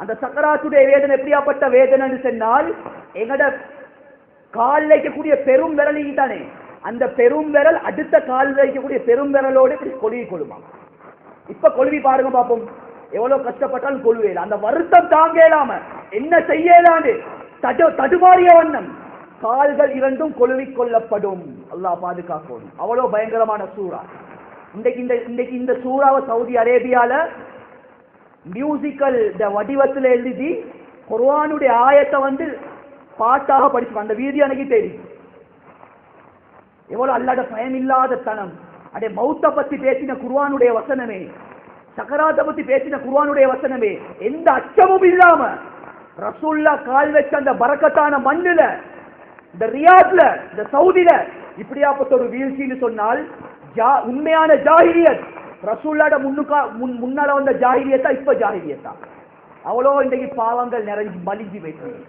அந்த சக்கராத்துடைய வேதனை எப்படியாப்பட்ட வேதனைன்னு சொன்னால் எங்கட கால் வைக்கக்கூடிய பெரும் விரல் தானே அந்த பெரும் விரல் அடுத்த கால் வைக்கக்கூடிய பெரும் விரலோடு இப்படி கொழுவி கொள்ளுமா இப்ப கொழுவி பாருங்க பாப்போம். எவ்வளவு கஷ்டப்பட்டாலும் கொழுவேல. அந்த வருத்தம் தாங்க இயலாம என்ன செய்யலான்னு தடு தடுமாறிய வண்ணம். கால்கள் இரண்டும் கொழுவி கொள்ளப்படும். அல்லாஹ் பாதுகாக்கணும். அவ்வளவு பயங்கரமான சூறா. இன்றைக்கு இந்த இன்றைக்கு இந்த சூறாவை சவுதி அரேபியால மியூசிக்கல் இந்த வடிவத்தில் எழுதி குர்வானுடைய ஆயத்தை வந்து பாட்டாக படிச்சு அந்த வீதி எனக்கு தெரியும். எவ்வளோ அல்லாத பயமில்லாத தனம். அடே மௌத்தை பற்றி பேசின குர்வானுடைய வசனமே சக்கராத்த பற்றி பேசின குர்வானுடைய வசனமே எந்த அச்சமும் இல்லாம ரசூல்லா கால் வச்ச அந்த பரக்கத்தான மண்ணுல இந்த ரியாத்ல இந்த சவுதில இப்படியாப்பட்ட ஒரு வீழ்ச்சின்னு சொன்னால் ஜா- உண்மையான ஜாகிரியத் ரசூல்லாட முன்னுக்கா முன் முன்னால வந்த ஜாகிரியத்தா இப்ப ஜாகிரியத்தா? அவ்வளோ இன்றைக்கு பாவங்கள் நிறைஞ்சு மலிஞ்சு வைக்கிறது